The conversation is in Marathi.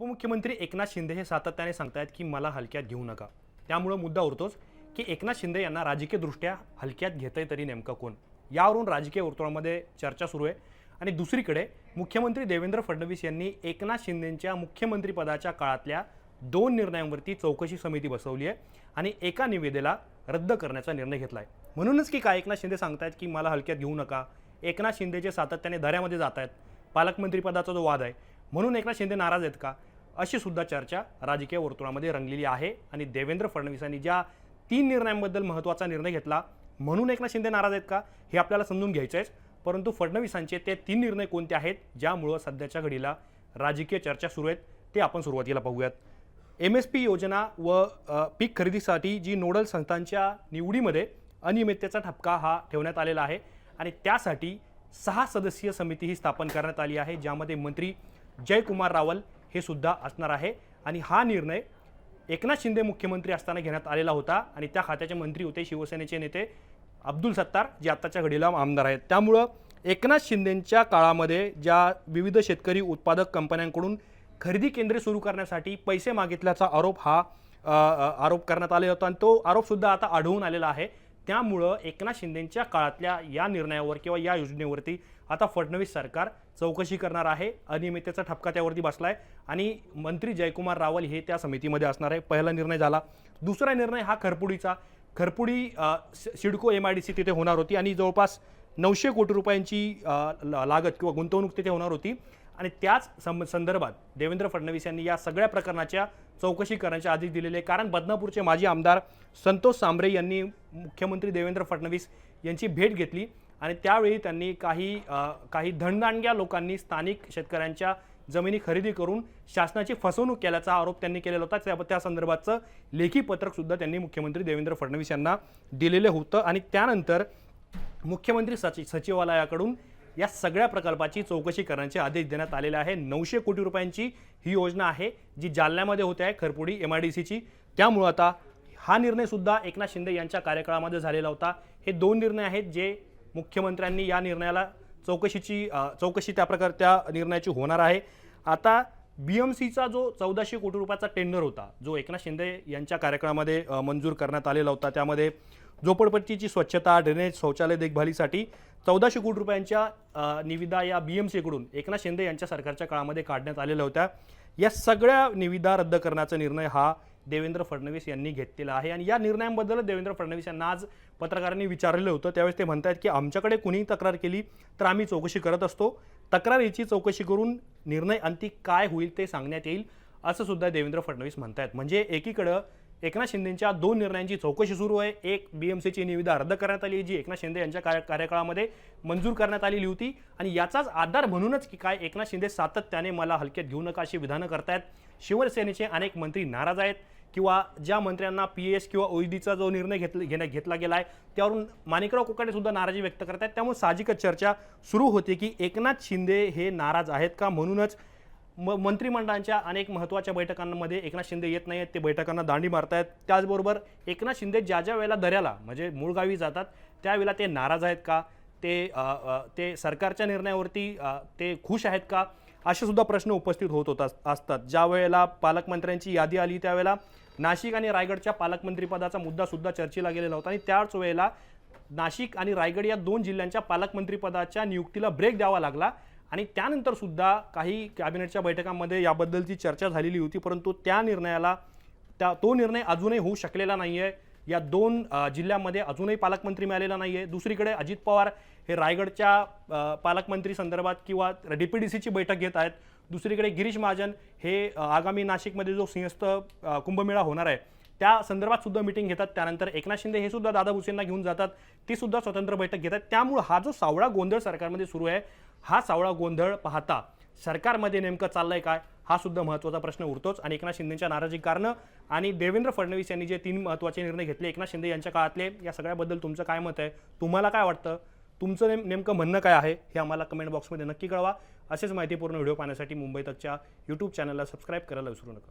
उपमुख्यमंत्री एकनाथ शिंदे हे सातत्याने सांगतायत की मला हलक्यात घेऊ नका. त्यामुळं मुद्दा उरतोच की एकनाथ शिंदे यांना राजकीयदृष्ट्या हलक्यात घेतंय तरी नेमकं कोण? यावरून राजकीय वर्तुळामध्ये चर्चा सुरू आहे. आणि दुसरीकडे मुख्यमंत्री देवेंद्र फडणवीस यांनी एकनाथ शिंदेंच्या मुख्यमंत्रीपदाच्या काळातल्या दोन निर्णयांवरती चौकशी समिती बसवली आहे आणि एका निवेदेला रद्द करण्याचा निर्णय घेतला आहे म्हणूनच की काय एकनाथ शिंदे सांगतायत की मला हलक्यात घेऊ नका? एकनाथ शिंदेचे सातत्याने दऱ्यामध्ये जात आहेत पालकमंत्रीपदाचा जो वाद आहे. म्हणून एकनाथ शिंदे नाराज आहेत का? अशी सुद्धा चर्चा राजकीय वर्तुळामध्ये रंगलेली आहे. आणि देवेंद्र फडणवीसांनी ज्या तीन निर्णयांबद्दल महत्त्वाचा निर्णय घेतला म्हणून एकनाथ शिंदे नाराज आहेत का हे आपल्याला समजून घ्यायचं आहे परंतु फडणवीसांचे ते तीन निर्णय कोणते आहेत ज्यामुळं सध्याच्या घडीला राजकीय चर्चा सुरू आहेत ते आपण सुरुवातीला पाहूयात. एम एस पी योजना व पीक खरेदीसाठी जी नोडल संस्थांच्या निवडीमध्ये अनियमिततेचा ठपका हा ठेवण्यात आलेला आहे. आणि त्यासाठी सहा सदस्यीय समिती ही स्थापन करण्यात आली आहे ज्यामध्ये मंत्री जयकुमार रावल हे सुद्धा असणार आहे. आणि हा निर्णय एकनाथ शिंदे मुख्यमंत्री असताना घेण्यात आलेला होता. आणि त्या खात्याचे मंत्री होते शिवसेनेचे नेते अब्दुल सत्तार जे आत्ताच्या घडीला आमदार आहेत. त्यामुळं एकनाथ शिंदेंच्या काळामध्ये ज्या विविध शेतकरी उत्पादक कंपन्यांकडून खरेदी केंद्रे सुरू करण्यासाठी पैसे मागितल्याचा आरोप हा आरोप करण्यात आलेला होता. आणि तो आरोपसुद्धा आता आढळून आलेला आहे. त्यामुळं एकनाथ शिंदेंच्या काळातल्या या निर्णयावर किंवा या योजनेवरती आता फडणवीस सरकार चौकशी करणार आहे. अनियमिततेचा ठपका त्यावरती बसला आहे आणि मंत्री जयकुमार रावल हे त्या समितीमध्ये असणार आहे. पहिला निर्णय झाला. दुसरा निर्णय हा खरपुडीचा. Kharpudi CIDCO M I D C तिथे होणार होती. आणि जवळपास नऊशे कोटी रुपयांची ल- लागत किंवा गुंतवणूक तिथे होणार होती. आणि त्याच सं संदर्भात देवेंद्र फडणवीस यांनी या सगळ्या प्रकरणाच्या चौकशी करण्याचे आदेश दिलेले आहे. कारण बदनापूरचे माजी आमदार संतोष सांबरे यांनी मुख्यमंत्री देवेंद्र फडणवीस यांची भेट घेतली आणि त्यावेळी त्यांनी काही काही धनदांडग्या लोकांनी स्थानिक शेतकऱ्यांच्या जमिनी खरेदी करून शासनाची फसवणूक केल्याचा आरोप त्यांनी केलेला होता त्या त्या संदर्भाचं लेखी पत्रकसुद्धा त्यांनी मुख्यमंत्री देवेंद्र फडणवीस यांना दिलेलं होतं आणि त्यानंतर मुख्यमंत्री सचि सचिवालयाकडून या सगळ्या प्रकल्पाची चौकशी करण्याचे आदेश देण्यात आलेले आहे. नऊशे कोटी रुपयांची ही योजना आहे जी जालन्यामध्ये होते आहे खरपुडी एम आय डी सीची त्यामुळं आता हा निर्णयसुद्धा एकनाथ शिंदे यांच्या कार्यकाळामध्ये झालेला होता. हे दोन निर्णय आहेत जे मुख्यमंत्र्यांनी या निर्णयाला चौकशीची चौकशी त्या प्रकार त्या निर्णयाची होणार आहे. आता बी एम सीचा जो चौदाशे कोटी रुपयाचा टेंडर होता जो एकनाथ शिंदे यांच्या कार्यकाळामध्ये मंजूर करण्यात आलेला होता त्यामध्ये झोपडपट्टीची स्वच्छता ड्रेनेज शौचालय देखभालीसाठी चौदाशे कोटी रुपयांच्या निविदा या बी एम सीकडून एकनाथ शिंदे यांच्या सरकारच्या काळामध्ये काढण्यात आलेल्या होत्या. या सगळ्या निविदा रद्द करण्याचा निर्णय हा देवेंद्र फडणवीस यांनी घेतलेला आहे. आणि या निर्णयांबद्दल देवेंद्र फडणवीस यांना आज पत्रकारांनी विचारलेलं होतं. त्यावेळेस ते म्हणतात की आमच्याकडे कुणीही तक्रार केली तर आम्ही चौकशी करत असतो. तक्रारीची चौकशी करून निर्णय अंती काय होईल ते सांगण्यात येईल असं सुद्धा देवेंद्र फडणवीस म्हणत आहेत म्हणजे एकीकडं एकनाथ शिंदेच्या दोन निर्णयांची चौकशी सुरू आहे. एक बी एम सीची निविदा रद्द करण्यात आली जी एकनाथ शिंदे यांच्या कार्य कार्यकाळामध्ये मंजूर करण्यात आलेली होती. आणि याचाच आधार म्हणूनच की काय एकनाथ शिंदे सातत्याने मला हलक्यात घेऊ नका अशी विधानं करतायत. शिवसेनेचे अनेक मंत्री नाराज आहेत किंवा ज्या मंत्र्यांना पी एस किंवा ओईडीचा जो निर्णय घेतला घेण्या घेतला गेला आहे त्यावरून माणिकराव कोकाटे सुद्धा नाराजी व्यक्त करत आहेत त्यामुळे साहजिकच चर्चा सुरू होते की एकनाथ शिंदे हे नाराज आहेत का? म्हणूनच म मंत्रिमंडळांच्या अनेक महत्त्वाच्या बैठकांमध्ये एकनाथ शिंदे येत नाही आहेत ते बैठकांना दांडी मारतायत. त्याचबरोबर एकनाथ शिंदे ज्या ज्या वेळेला दऱ्याला म्हणजे मूळ गावी जातात त्यावेळेला ते नाराज आहेत का? ते आ, आ, ते सरकारच्या निर्णयावरती ते खुश आहेत का? असे सुद्धा प्रश्न उपस्थित होत होता असतात. ज्या वेळेला पालकमंत्र्यांची यादी आली त्यावेळेला नाशिक आणि रायगडच्या पालकमंत्रीपदाचा मुद्दासुद्धा चर्चेला गेलेला होता आणि त्याच वेळेला नाशिक आणि रायगड या दोन जिल्ह्यांच्या पालकमंत्रीपदाच्या नियुक्तीला ब्रेक द्यावा लागला. आणि त्यानंतर सुद्धा काही कॅबिनेटच्या बैठकांमध्ये याबद्दलची चर्चा झालेली होती परंतु त्या निर्णयाला त्या तो निर्णय अजूनही होऊ शकलेला नाही आहे या दोन जिल्ह्यामध्ये जिल्ह्यांमध्ये अजूनही पालकमंत्री मिळालेला नाही आहे दुसरीकडे अजित पवार हे रायगडच्या पालकमंत्री संदर्भात किंवा डी पी डी सीची बैठक घेत आहेत. दुसरीकडे गिरीश महाजन हे आगामी नाशिकमध्ये जो सिंहस्थ कुंभमेळा होणार आहे त्या संदर्भात सुद्धा मिटिंग घेतात. त्यानंतर एकनाथ शिंदे हे सुद्धा दादा भुसेंना घेऊन जातात. ती सुद्धा स्वतंत्र बैठक घेतात. त्यामुळे हा जो सावळा गोंधळ सरकारमध्ये सुरू आहे हा सावळा गोंधळ पाहता सरकारमध्ये नेमकं चाललंय काय हा सुद्धा महत्त्वाचा प्रश्न उरतोच. आणि एकनाथ शिंदेच्या नाराजी कारणं आणि देवेंद्र फडणवीस यांनी जे तीन महत्त्वाचे निर्णय घेतले एकनाथ शिंदे यांच्या काळातले या सगळ्याबद्दल तुमचं काय मत आहे? तुम्हाला काय वाटतं? तुमचं नेम नेमकं म्हणणं काय आहे? हे आम्हाला कमेंट बॉक्समध्ये नक्की कळवा. असेच माहितीपूर्ण व्हिडिओ पाहण्यासाठी मुंबई तकच्या यूट्यूब चॅनलला सबस्क्राईब करायला विसरू नका.